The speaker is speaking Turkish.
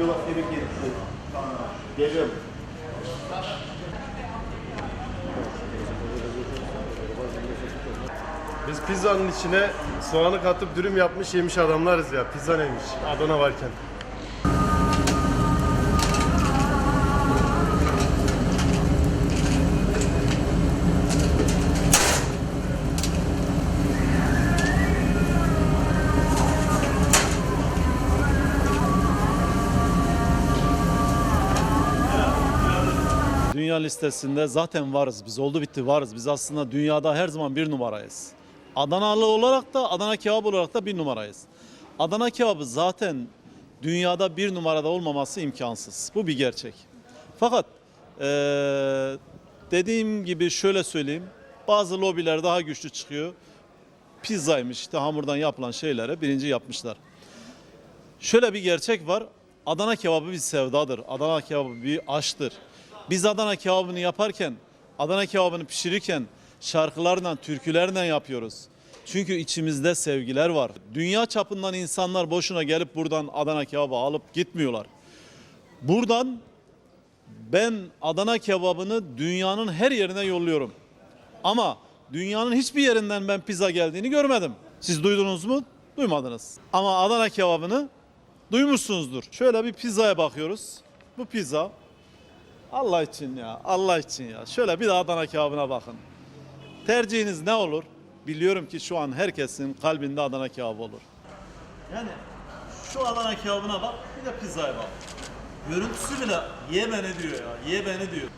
Yola tebrik etti. Geliyorum. Biz pizzanın içine soğanı katıp dürüm yapmış yemiş adamlarız ya. Pizza neymiş? Adana varken. Dünya listesinde zaten varız. Biz oldu bitti varız. Biz aslında dünyada her zaman bir numarayız. Adanalı olarak da Adana kebabı olarak da bir numarayız. Adana kebabı zaten dünyada bir numarada olmaması imkansız. Bu bir gerçek. Fakat eee, dediğim gibi şöyle söyleyeyim. Bazı lobiler daha güçlü çıkıyor. Pizzaymış işte hamurdan yapılan şeylere birinci yapmışlar. Şöyle bir gerçek var. Adana kebabı bir sevdadır. Adana kebabı bir aşktır. Biz Adana kebabını yaparken, Adana kebabını pişirirken şarkılarla, türkülerle yapıyoruz. Çünkü içimizde sevgiler var. Dünya çapından insanlar boşuna gelip buradan Adana kebabı alıp gitmiyorlar. Buradan ben Adana kebabını dünyanın her yerine yolluyorum. Ama dünyanın hiçbir yerinden ben pizza geldiğini görmedim. Siz duydunuz mu? Duymadınız. Ama Adana kebabını duymuşsunuzdur. Şöyle bir pizzaya bakıyoruz. Bu pizza Allah için ya, Allah için ya. Şöyle bir de Adana kebabına bakın. Tercihiniz ne olur? Biliyorum ki şu an herkesin kalbinde Adana kebabı olur. Yani şu Adana kebabına bak, bir de pizzaya bak. Görüntüsü bile ye beni diyor ya, ye beni diyor.